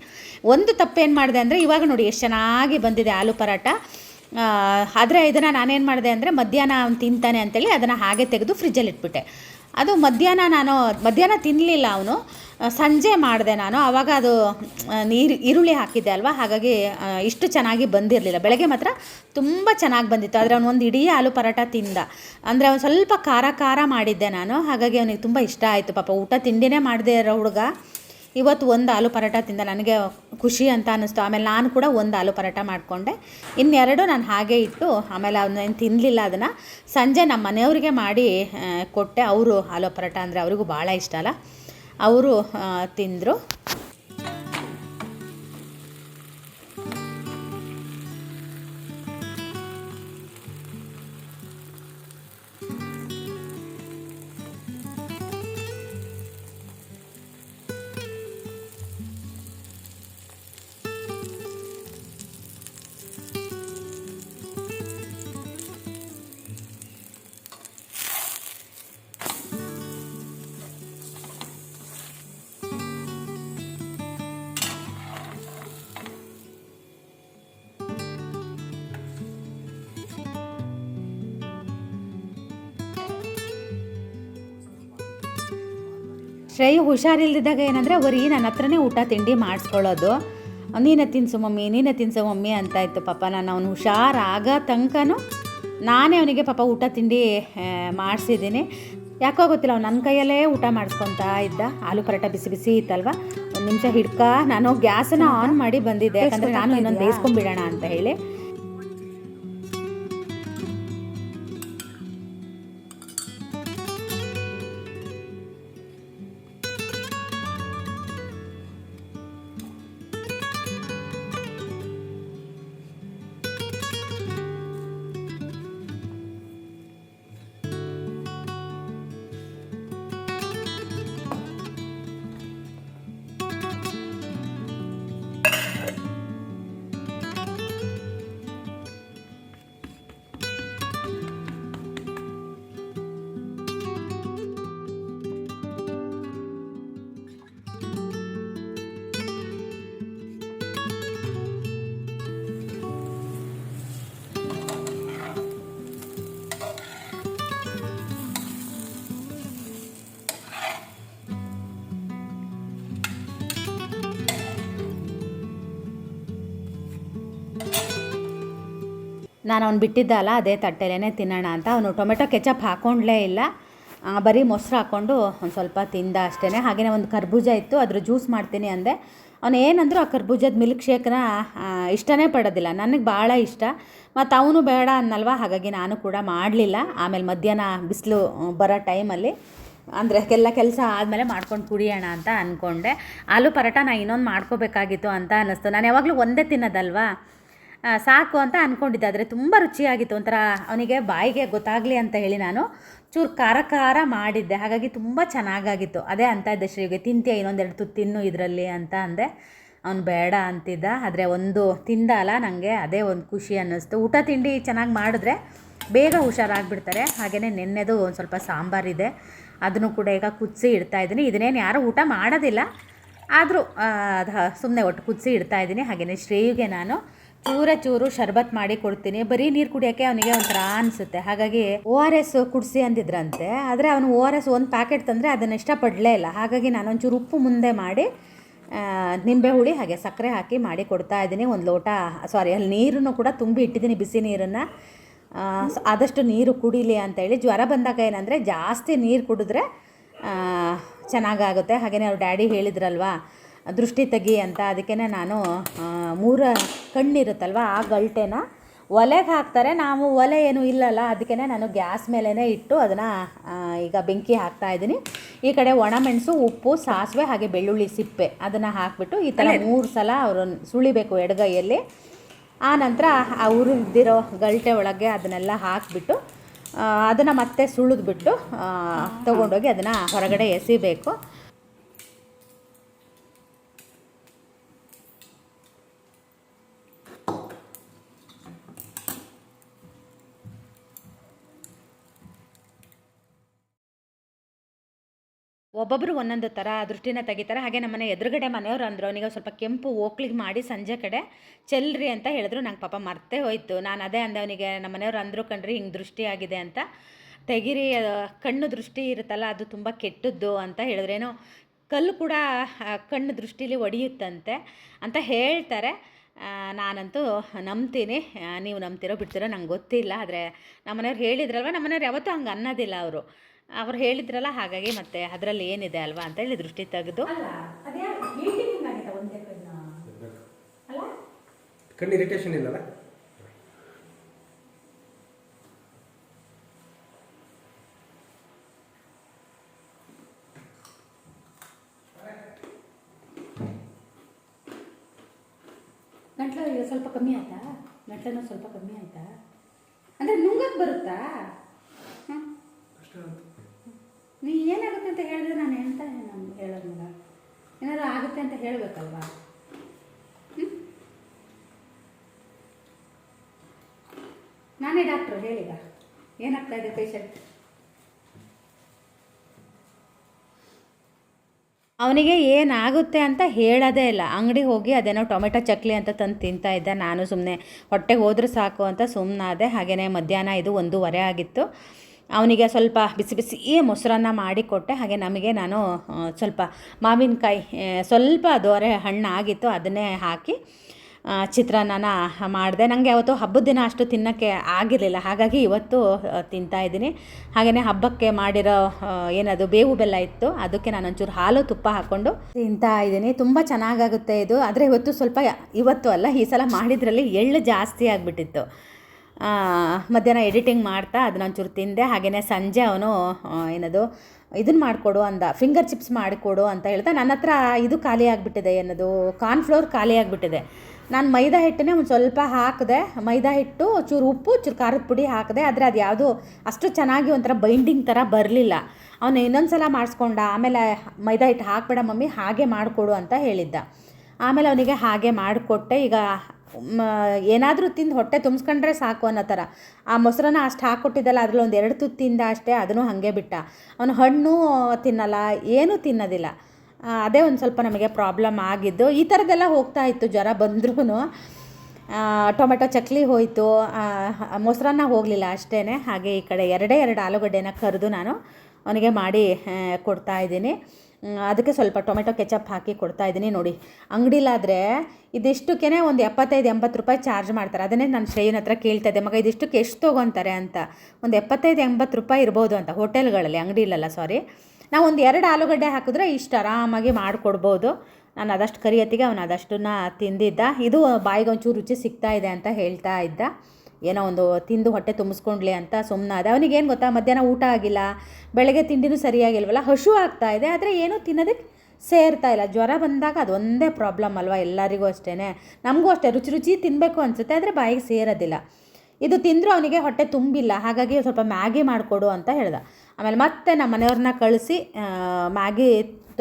ಒಂದು ತಪ್ಪೇನು ಮಾಡಿದೆ ಅಂದರೆ, ಇವಾಗ ನೋಡಿ ಎಷ್ಟು ಚೆನ್ನಾಗಿ ಬಂದಿದೆ ಆಲೂ ಪರಾಟ ಆದರೆ ಇದನ್ನು ನಾನೇನು ಮಾಡಿದೆ ಅಂದರೆ ಮಧ್ಯಾಹ್ನ ತಿಂತಾನೆ ಅಂತೇಳಿ ಅದನ್ನು ಹಾಗೆ ತೆಗೆದು ಫ್ರಿಜ್ಜಲ್ಲಿ ಇಟ್ಬಿಟ್ಟೆ. ಅದು ಮಧ್ಯಾಹ್ನ ನಾನು, ಮಧ್ಯಾಹ್ನ ತಿನ್ನಲಿಲ್ಲ ಅವನು. ಸಂಜೆ ಮಾಡಿದೆ ನಾನು. ಆವಾಗ ಅದು ನೀರು, ಈರುಳ್ಳಿ ಹಾಕಿದ್ದೆ ಅಲ್ವಾ? ಹಾಗಾಗಿ ಇಷ್ಟು ಚೆನ್ನಾಗಿ ಬಂದಿರಲಿಲ್ಲ. ಬೆಳಗ್ಗೆ ಮಾತ್ರ ತುಂಬ ಚೆನ್ನಾಗಿ ಬಂದಿತ್ತು. ಆದರೆ ಒಂದು ಇಡೀ ಆಲೂ ಪರೋಟ ತಿಂದ. ಅಂದರೆ ಅವನು ಸ್ವಲ್ಪ ಖಾರ ಖಾರ ಮಾಡಿದ್ದೆ ನಾನು. ಹಾಗಾಗಿ ಅವನಿಗೆ ತುಂಬ ಇಷ್ಟ ಆಯಿತು. ಪಾಪ ಊಟ ತಿಂಡಿನೇ ಮಾಡದೇ ಇರೋ ಹುಡುಗ. ಇವತ್ತು ಒಂದು ಆಲೂ ಪರೋಟ ತಿಂದ ನನಗೆ ಖುಷಿ ಅಂತ ಅನ್ನಿಸ್ತು. ಆಮೇಲೆ ನಾನು ಕೂಡ ಒಂದು ಆಲೂ ಪರೋಟ ಮಾಡಿಕೊಂಡೆ. ಇನ್ನೆರಡು ನಾನು ಹಾಗೆ ಇಟ್ಟು, ಆಮೇಲೆ ಅವನೇನು ತಿನ್ನಲಿಲ್ಲ ಅದನ್ನು, ಸಂಜೆ ನಮ್ಮ ಮನೆಯವರಿಗೆ ಮಾಡಿ ಕೊಟ್ಟೆ. ಅವರು ಆಲೂ ಪರೋಟ ಅಂದರೆ ಅವರಿಗೂ ಭಾಳ ಇಷ್ಟ ಅಲ್ಲ. ಅವರು ತಿಂದರು. ಶ್ರೇಯ ಹುಷಾರಿಲ್ದಿದ್ದಾಗ ಏನಂದರೆ ಬರೀ ನನ್ನ ಹತ್ರನೇ ಊಟ ತಿಂಡಿ ಮಾಡಿಸ್ಕೊಳ್ಳೋದು. ನೀನ ತಿನ್ಸು ಮಮ್ಮಿ ನೀನೇ ತಿನ್ಸು ಮಮ್ಮಿ ಅಂತ ಇತ್ತು ಪಾಪ. ನಾನು ಅವನು ಹುಷಾರಾಗ ತನಕನೂ ನಾನೇ ಅವನಿಗೆ ಪಾಪ ಊಟ ತಿಂಡಿ ಮಾಡಿಸಿದ್ದೀನಿ. ಯಾಕೋ ಗೊತ್ತಿಲ್ಲ ಅವ್ನು ನನ್ನ ಕೈಯಲ್ಲೇ ಊಟ ಮಾಡಿಸ್ಕೊತಾ ಇದ್ದ. ಆಲೂ ಪರಾಟ ಬಿಸಿ ಬಿಸಿ ಇತ್ತಲ್ವ? ಒಂದು ನಿಮಿಷ ಹಿಡ್ಕ. ನಾನು ಗ್ಯಾಸನ್ನು ಆನ್ ಮಾಡಿ ಬಂದಿದ್ದೆ. ಯಾಕಂದರೆ ನಾನು ಇನ್ನೊಂದು ಬೇಯಿಸ್ಕೊಂಬಿಡೋಣ ಅಂತ ಹೇಳಿ. ನಾನು ಅವ್ನು ಬಿಟ್ಟಿದ್ದಲ್ಲ, ಅದೇ ತಟ್ಟೆಲೇ ತಿನ್ನೋಣ ಅಂತ. ಅವನು ಟೊಮೆಟೊ ಕೆಚಪ್ ಹಾಕೊಂಡ್ಲೇ ಇಲ್ಲ. ಬರೀ ಮೊಸರು ಹಾಕ್ಕೊಂಡು ಒಂದು ಸ್ವಲ್ಪ ತಿಂದ ಅಷ್ಟೇ ಹಾಗೆಯೇ ಒಂದು ಕರ್ಬೂಜ ಇತ್ತು, ಅದ್ರ ಜ್ಯೂಸ್ ಮಾಡ್ತೀನಿ ಅಂದೆ. ಅವನು ಏನಂದ್ರು ಆ ಕರ್ಬೂಜದ ಮಿಲ್ಕ್ ಶೇಕ್ನ ಇಷ್ಟನೇ ಪಡೋದಿಲ್ಲ. ನನಗೆ ಭಾಳ ಇಷ್ಟ. ಮತ್ತು ಅವನು ಬೇಡ ಅನ್ನಲ್ವ? ಹಾಗಾಗಿ ನಾನು ಕೂಡ ಮಾಡಲಿಲ್ಲ. ಆಮೇಲೆ ಮಧ್ಯಾಹ್ನ ಬಿಸಿಲು ಬರೋ ಟೈಮಲ್ಲಿ, ಅಂದರೆ ಎಲ್ಲ ಕೆಲಸ ಆದಮೇಲೆ ಮಾಡ್ಕೊಂಡು ಕುಡಿಯೋಣ ಅಂತ ಅಂದ್ಕೊಂಡೆ ಆಲೂ ಪರೋಟ ನಾನು ಇನ್ನೊಂದು ಮಾಡ್ಕೋಬೇಕಾಗಿತ್ತು ಅಂತ ಅನ್ನಿಸ್ತು. ನಾನು ಯಾವಾಗಲೂ ಒಂದೇ ತಿನ್ನೋದಲ್ವಾ? ಸಾಕು ಅಂತ ಅಂದ್ಕೊಂಡಿದ್ದೆ ಆದರೆ ತುಂಬ ರುಚಿಯಾಗಿತ್ತು. ಒಂಥರ ಅವನಿಗೆ ಬಾಯಿಗೆ ಗೊತ್ತಾಗಲಿ ಅಂತ ಹೇಳಿ ನಾನು ಚೂರು ಖಾರ ಖಾರ ಮಾಡಿದ್ದೆ. ಹಾಗಾಗಿ ತುಂಬ ಚೆನ್ನಾಗಾಗಿತ್ತು. ಅದೇ ಅಂತ ಇದ್ದೆ ಶ್ರೀಗೆ ತಿಂತೀಯ ಇನ್ನೊಂದೆರಡು ತುತ್ತು ತಿನ್ನು ಇದರಲ್ಲಿ ಅಂತ ಅಂದೆ. ಅವ್ನು ಬೇಡ ಅಂತಿದ್ದ. ಆದರೆ ಒಂದು ತಿಂದ ಅಲ್ಲ ನನಗೆ ಅದೇ ಒಂದು ಖುಷಿ ಅನ್ನಿಸ್ತು. ಊಟ ತಿಂಡಿ ಚೆನ್ನಾಗಿ ಮಾಡಿದ್ರೆ ಬೇಗ ಹುಷಾರಾಗ್ಬಿಡ್ತಾರೆ. ಹಾಗೆಯೇ ನೆನ್ನೆದು ಒಂದು ಸ್ವಲ್ಪ ಸಾಂಬಾರಿದೆ ಅದನ್ನು ಕೂಡ ಈಗ ಕುದಿಸಿ ಇಡ್ತಾ ಇದ್ದೀನಿ. ಇದನ್ನೇನು ಯಾರೂ ಊಟ ಮಾಡೋದಿಲ್ಲ. ಆದರೂ ಅದು ಸುಮ್ಮನೆ ಒಟ್ಟು ಕುದಿಸಿ ಇಡ್ತಾ ಇದ್ದೀನಿ. ಹಾಗೆಯೇ ಶ್ರೇಯುಗೆ ನಾನು ಚೂರೇ ಚೂರು ಶರ್ಬತ್ ಮಾಡಿ ಕೊಡ್ತೀನಿ. ಬರೀ ನೀರು ಕುಡಿಯೋಕ್ಕೆ ಅವನಿಗೆ ಒಂಥರ ಅನಿಸುತ್ತೆ. ಹಾಗಾಗಿ ಓ ಆರ್ ಎಸ್ ಕುಡಿಸಿ ಅಂದಿದ್ರಂತೆ. ಆದರೆ ಅವನು ಓ ಆರ್ ಎಸ್ ಒಂದು ಪ್ಯಾಕೆಟ್ ತಂದರೆ ಅದನ್ನು ಇಷ್ಟಪಡಲೇ ಇಲ್ಲ. ಹಾಗಾಗಿ ನಾನು ಒಂಚೂರು ಉಪ್ಪು ಮುಂದೆ ಮಾಡಿ ನಿಂಬೆ ಹುಳಿ ಹಾಗೆ ಸಕ್ಕರೆ ಹಾಕಿ ಮಾಡಿ ಕೊಡ್ತಾ ಇದ್ದೀನಿ. ಒಂದು ಲೋಟ ಸಾರಿ ಅಲ್ಲಿ ನೀರನ್ನು ಕೂಡ ತುಂಬಿ ಇಟ್ಟಿದ್ದೀನಿ, ಬಿಸಿ ನೀರನ್ನು. ಆದಷ್ಟು ನೀರು ಕುಡೀಲಿ ಅಂತೇಳಿ ಜ್ವರ ಬಂದಾಗ ಏನಂದರೆ ಜಾಸ್ತಿ ನೀರು ಕುಡಿದ್ರೆ ಚೆನ್ನಾಗಾಗುತ್ತೆ. ಹಾಗೆಯೇ ಅವ್ರ ಡ್ಯಾಡಿ ಹೇಳಿದ್ರಲ್ವಾ ದೃಷ್ಟಿ ತೆಗಿ ಅಂತ ಅದಕ್ಕೆ ನಾನು ಮೂರ ಕಣ್ಣಿರುತ್ತಲ್ವ ಆ ಗಲ್ಟೆನ ಒಲೆಗೆ ಹಾಕ್ತಾರೆ. ನಾವು ಒಲೆ ಏನು ಇಲ್ಲಲ್ಲ ಅದಕ್ಕೆ ನಾನು ಗ್ಯಾಸ್ ಮೇಲೇ ಇಟ್ಟು ಅದನ್ನು ಈಗ ಬೆಂಕಿ ಹಾಕ್ತಾ ಇದ್ದೀನಿ. ಈ ಕಡೆ ಒಣಮೆಣಸು ಉಪ್ಪು ಸಾಸಿವೆ ಹಾಗೆ ಬೆಳ್ಳುಳ್ಳಿ ಸಿಪ್ಪೆ ಅದನ್ನು ಹಾಕಿಬಿಟ್ಟು ಈ ಥರ ಮೂರು ಸಲ ಅವರು ಸುಳಿಬೇಕು ಎಡಗೈಯಲ್ಲಿ. ಆ ನಂತರ ಆ ಉರಿದಿರೋ ಗಲ್ಟೆ ಒಳಗೆ ಅದನ್ನೆಲ್ಲ ಹಾಕಿಬಿಟ್ಟು ಅದನ್ನು ಮತ್ತೆ ಸುಳಿದ್ಬಿಟ್ಟು ತೊಗೊಂಡೋಗಿ ಅದನ್ನು ಹೊರಗಡೆ ಎಸಿಬೇಕು. ಒಬ್ಬೊಬ್ಬರು ಒಂದೊಂದು ಥರ ದೃಷ್ಟಿನ ತೆಗಿತಾರೆ. ಹಾಗೆ ನಮ್ಮನೆ ಎದುರುಗಡೆ ಮನೆಯವರು ಅಂದರು, ಅವನಿಗೆ ಸ್ವಲ್ಪ ಕೆಂಪು ಓಕ್ಲಿಗೆ ಮಾಡಿ ಸಂಜೆ ಕಡೆ ಚೆಲ್ರಿ ಅಂತ ಹೇಳಿದ್ರು. ನಂಗೆ ಪಾಪ ಮರ್ತೇ ಹೋಯಿತು. ನಾನು ಅದೇ ಅಂದೆ ಅವನಿಗೆ, ನಮ್ಮ ಮನೆಯವ್ರು ಅಂದರು ಕಣ್ರಿ, ಹಿಂಗೆ ದೃಷ್ಟಿ ಆಗಿದೆ ಅಂತ. ತೆಗಿರಿ ಕಣ್ಣು ದೃಷ್ಟಿ ಇರುತ್ತಲ್ಲ, ಅದು ತುಂಬ ಕೆಟ್ಟದ್ದು ಅಂತ ಹೇಳಿದ್ರೇನೋ ಕಲ್ಲು ಕೂಡ ಕಣ್ಣು ದೃಷ್ಟಿಲಿ ಒಡೆಯುತ್ತಂತೆ ಅಂತ ಹೇಳ್ತಾರೆ. ನಾನಂತೂ ನಂಬ್ತೀನಿ. ನೀವು ನಂಬ್ತಿರೋ ಬಿಡ್ತಿರೋ ನಂಗೆ ಗೊತ್ತಿಲ್ಲ. ಆದರೆ ನಮ್ಮನೆಯವ್ರು ಹೇಳಿದ್ರಲ್ವ? ನಮ್ಮನೆಯವ್ರು ಯಾವತ್ತೂ ಹಂಗೆ ಅನ್ನೋದಿಲ್ಲ ಅವರು. ಅವ್ರು ಹೇಳಿದ್ರಲ್ಲ ಹಾಗಾಗಿ ಮತ್ತೆ ಅದರಲ್ಲಿ ಏನಿದೆ ಅಲ್ವಾ ಅಂತ ಹೇಳಿ ದೃಷ್ಟಿ ತೆಗೆದು. ಕಣ್ಣು. ಇರಿಟೇಷನ್ ಇಲ್ಲಲ್ಲ? ಗಂಟ್ಲು ಈಗ ಸ್ವಲ್ಪ ಕಮ್ಮಿ ಆಯ್ತಾ? ಗಂಟ್ಲನೂ ಸ್ವಲ್ಪ ಕಮ್ಮಿ ಆಯ್ತಾ? ಅಂದರೆ ನುಂಗಕ್ಕೆ ಬರುತ್ತಾ ಹಾಂ ನೀ ಏನಾಗುತ್ತೆ ಹೇಳಿದ್ರೆ ನಾನು ಹೇಳ್ತಾ ನಾನು ಹೇಳೋದು ಮಗ ಏನಾದ್ರು ಆಗುತ್ತೆ ಅಂತ ಹೇಳಬೇಕಲ್ವಾ? ನಾನೇ ಡಾಕ್ಟ್ರು ಹೇಳಿಗ. ಏನಾಗ್ತಾ ಇದೆ ಪೇಷಂಟ್ ಅವನಿಗೆ ಏನಾಗುತ್ತೆ ಅಂತ ಹೇಳೋದೇ ಇಲ್ಲ. ಅಂಗಡಿ ಹೋಗಿ ಅದೇನೋ ಟೊಮೆಟೊ ಚಕ್ಲಿ ಅಂತ ತಂದು ತಿಂತಾ ಇದ್ದ. ನಾನು ಸುಮ್ಮನೆ ಹೊಟ್ಟೆಗೆ ಹೋದ್ರೆ ಸಾಕು ಅಂತ ಸುಮ್ಮನಾದೆ ಹಾಗೆಯೇ ಮಧ್ಯಾಹ್ನ ಇದು ಒಂದೂವರೆ ಆಗಿತ್ತು. ಅವನಿಗೆ ಸ್ವಲ್ಪ ಬಿಸಿ ಬಿಸಿ ಮೊಸರನ್ನ ಮಾಡಿಕೊಟ್ಟೆ. ಹಾಗೆ ನಮಗೆ ನಾನು ಸ್ವಲ್ಪ ಮಾವಿನಕಾಯಿ ಸ್ವಲ್ಪ ದೋರೆ ಹಣ್ಣು ಆಗಿತ್ತು, ಅದನ್ನೇ ಹಾಕಿ ಚಿತ್ರಾನ್ನ ಮಾಡಿದೆ. ನನಗೆ ಅವತ್ತು ಹಬ್ಬದ ದಿನ ಅಷ್ಟು ತಿನ್ನೋಕ್ಕೆ ಆಗಿರಲಿಲ್ಲ. ಹಾಗಾಗಿ ಇವತ್ತು ತಿಂತಾ ಇದ್ದೀನಿ. ಹಾಗೆಯೇ ಹಬ್ಬಕ್ಕೆ ಮಾಡಿರೋ ಏನದು, ಬೇವು ಬೆಲ್ಲ ಇತ್ತು. ಅದಕ್ಕೆ ನಾನು ಒಂಚೂರು ಹಾಲು ತುಪ್ಪ ಹಾಕ್ಕೊಂಡು ತಿಂತಾ ಇದ್ದೀನಿ. ತುಂಬ ಚೆನ್ನಾಗಾಗುತ್ತೆ ಇದು. ಆದರೆ ಇವತ್ತು ಸ್ವಲ್ಪ, ಇವತ್ತು ಅಲ್ಲ, ಈ ಸಲ ಮಾಡಿದ್ರಲ್ಲಿ ಎಳ್ಳು ಜಾಸ್ತಿ ಆಗಿಬಿಟ್ಟಿತ್ತು. ಮಧ್ಯಾಹ್ನ ಎಡಿಟಿಂಗ್ ಮಾಡ್ತಾ ಅದನ್ನ ಒಂಚೂರು ತಿಂದೆ. ಹಾಗೆಯೇ ಸಂಜೆ ಅವನು ಏನದು ಇದನ್ನು ಮಾಡಿಕೊಡು ಅಂದ, ಫಿಂಗರ್ ಚಿಪ್ಸ್ ಮಾಡಿಕೊಡು ಅಂತ ಹೇಳ್ತಾ, ನನ್ನ ಹತ್ರ ಇದು ಖಾಲಿ ಆಗಿಬಿಟ್ಟಿದೆ, ಏನದು, ಕಾರ್ನ್ಫ್ಲೋರ್ ಖಾಲಿ ಆಗಿಬಿಟ್ಟಿದೆ. ನಾನು ಮೈದಾ ಹಿಟ್ಟನ್ನೇ ಒಂದು ಸ್ವಲ್ಪ ಹಾಕಿದೆ, ಮೈದಾ ಹಿಟ್ಟು ಚೂರು ಉಪ್ಪು ಚೂರು ಖಾರದ ಪುಡಿ ಹಾಕಿದೆ, ಆದರೆ ಅದು ಯಾವುದು ಅಷ್ಟು ಚೆನ್ನಾಗಿ ಒಂಥರ ಬೈಂಡಿಂಗ್ ಥರ ಬರಲಿಲ್ಲ. ಅವನು ಇನ್ನೊಂದು ಸಲ ಮಾಡಿಸ್ಕೊಂಡ, ಆಮೇಲೆ ಮೈದಾ ಹಿಟ್ಟು ಹಾಕ್ಬೇಡ ಮಮ್ಮಿ, ಹಾಗೆ ಮಾಡಿಕೊಡು ಅಂತ ಹೇಳಿದ್ದ. ಆಮೇಲೆ ಅವನಿಗೆ ಹಾಗೆ ಮಾಡಿಕೊಟ್ಟೆ. ಈಗ ಏನಾದರೂ ತಿಂದು ಹೊಟ್ಟೆ ತುಂಬಿಸ್ಕೊಂಡ್ರೆ ಸಾಕು ಅನ್ನೋ ಥರ. ಆ ಮೊಸರನ್ನ ಅಷ್ಟು ಹಾಕ್ಕೊಟ್ಟಿದ್ದಲ್ಲ, ಅದ್ರಲ್ಲಿ ಒಂದು ಎರಡು ತುತ್ತು ತಿಂದ ಅಷ್ಟೇ ಅದನ್ನು ಹಾಗೆ ಬಿಟ್ಟ. ಅವನು ಹಣ್ಣು ತಿನ್ನಲ್ಲ, ಏನೂ ತಿನ್ನೋದಿಲ್ಲ. ಅದೇ ಒಂದು ಸ್ವಲ್ಪ ನಮಗೆ ಪ್ರಾಬ್ಲಮ್ ಆಗಿದ್ದು. ಈ ಥರದ್ದೆಲ್ಲ ಹೋಗ್ತಾ ಇತ್ತು ಜ್ವರ ಬಂದ್ರೂ ಟೊಮೆಟೊ ಚಕ್ಲಿ ಹೋಯಿತು. ಮೊಸರನ್ನ ಹೋಗಲಿಲ್ಲ ಅಷ್ಟೇ ಹಾಗೆ ಈ ಕಡೆ ಎರಡೇ ಎರಡು ಆಲೂಗಡ್ಡೆನ ಕರೆದು ನಾನು ಅವನಿಗೆ ಮಾಡಿ ಕೊಡ್ತಾ ಇದ್ದೀನಿ. ಅದಕ್ಕೆ ಸ್ವಲ್ಪ ಟೊಮೆಟೊ ಕೆಚಪ್ ಹಾಕಿ ಕೊಡ್ತಾ ಇದ್ದೀನಿ ನೋಡಿ. ಅಂಗಡಿಲಾದರೆ ಇದಿಷ್ಟಕ್ಕೇ ಒಂದು ಎಪ್ಪತ್ತೈದು, ಎಂಬತ್ತು ರೂಪಾಯಿ ಚಾರ್ಜ್ ಮಾಡ್ತಾರೆ. ಅದನ್ನೇ ನಾನು ಶ್ರೇಯನ ಹತ್ರ ಕೇಳ್ತಾ ಇದ್ದೆ, ಮಗ, ಇದಿಷ್ಟಕ್ಕೆ ಎಷ್ಟು ತೊಗೊತಾರೆ ಅಂತ? ಒಂದು ಎಪ್ಪತ್ತೈದು, ಎಂಬತ್ತು ರೂಪಾಯಿ ಇರ್ಬೋದು ಅಂತ, ಹೋಟೆಲ್ಗಳಲ್ಲಿ, ಅಂಗಡಿಲಲ್ಲ ಸಾರಿ ನಾವು ಒಂದು ಎರಡು ಆಲೂಗಡ್ಡೆ ಹಾಕಿದ್ರೆ ಇಷ್ಟು ಆರಾಮಾಗಿ ಮಾಡಿಕೊಡ್ಬೋದು. ನಾನು ಅದಷ್ಟು ಕರಿಯತ್ತಿಗೆ, ಅವನು ಅದಷ್ಟನ್ನ ತಿಂದಿದ್ದ. ಇದು ಬಾಯಿಗೆ ಒಂಚೂರು ರುಚಿ ಸಿಗ್ತಾ ಇದೆ ಅಂತ ಹೇಳ್ತಾ ಇದ್ದ. ಏನೋ ಒಂದು ತಿಂದು ಹೊಟ್ಟೆ ತುಂಬಿಸ್ಕೊಂಡ್ಲಿ ಅಂತ ಸುಮ್ಮನಾದ ಅವನಿಗೇನು ಗೊತ್ತಾ? ಮಧ್ಯಾಹ್ನ ಊಟ ಆಗಿಲ್ಲ, ಬೆಳಗ್ಗೆ ತಿಂಡಿನೂ ಸರಿಯಾಗಿಲ್ವಲ್ಲ, ಹಶು ಆಗ್ತಾ ಇದೆ, ಆದರೆ ಏನೂ ತಿನ್ನೋದಕ್ಕೆ ಸೇರ್ತಾ ಇಲ್ಲ. ಜ್ವರ ಬಂದಾಗ ಅದೊಂದೇ ಪ್ರಾಬ್ಲಮ್ ಅಲ್ವಾ ಎಲ್ಲರಿಗೂ ಅಷ್ಟೇ ನಮಗೂ ಅಷ್ಟೇ, ರುಚಿ ರುಚಿ ತಿನ್ನಬೇಕು ಅನಿಸುತ್ತೆ, ಆದರೆ ಬಾಯಿಗೆ ಸೇರೋದಿಲ್ಲ. ಇದು ತಿಂದರೂ ಅವನಿಗೆ ಹೊಟ್ಟೆ ತುಂಬಿಲ್ಲ, ಹಾಗಾಗಿ ಸ್ವಲ್ಪ ಮ್ಯಾಗಿ ಮಾಡಿಕೊಡು ಅಂತ ಹೇಳ್ದ. ಆಮೇಲೆ ಮತ್ತೆ ನಮ್ಮ ಮನೆಯವ್ರನ್ನ ಕಳಿಸಿ ಮ್ಯಾಗಿ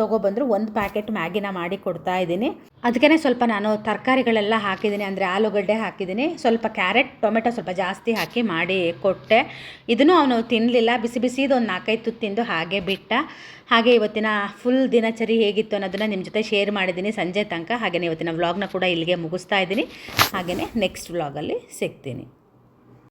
ತೊಗೊಬಂದರು ಒಂದು ಪ್ಯಾಕೆಟ್ ಮ್ಯಾಗಿನ ಮಾಡಿ ಕೊಡ್ತಾ ಇದ್ದೀನಿ. ಅದಕ್ಕೇ ಸ್ವಲ್ಪ ನಾನು ತರಕಾರಿಗಳೆಲ್ಲ ಹಾಕಿದ್ದೀನಿ, ಅಂದರೆ ಆಲೂಗಡ್ಡೆ ಹಾಕಿದ್ದೀನಿ. ಸ್ವಲ್ಪ ಕ್ಯಾರೆಟ್, ಟೊಮೆಟೊ ಸ್ವಲ್ಪ ಜಾಸ್ತಿ ಹಾಕಿ ಮಾಡಿ ಕೊಟ್ಟೆ. ಇದನ್ನು ಅವನು ತಿನ್ನಲಿಲ್ಲ ಬಿಸಿ ಬಿಸಿದು ಒಂದು ನಾಲ್ಕೈದು ತಿಂದು ಹಾಗೆ ಬಿಟ್ಟ. ಹಾಗೆ ಇವತ್ತಿನ ಫುಲ್ ದಿನಚರಿ ಹೇಗಿತ್ತು ಅನ್ನೋದನ್ನು ನಿಮ್ಮ ಜೊತೆ ಶೇರ್ ಮಾಡಿದ್ದೀನಿ ಸಂಜೆ ತನಕ. ಹಾಗೆಯೇ ಇವತ್ತಿನ ವ್ಲಾಗ್ನ ಕೂಡ ಇಲ್ಲಿಗೆ ಮುಗಿಸ್ತಾ ಇದ್ದೀನಿ. ಹಾಗೆಯೇ ನೆಕ್ಸ್ಟ್ ವ್ಲಾಗಲ್ಲಿ ಸಿಗ್ತೀನಿ.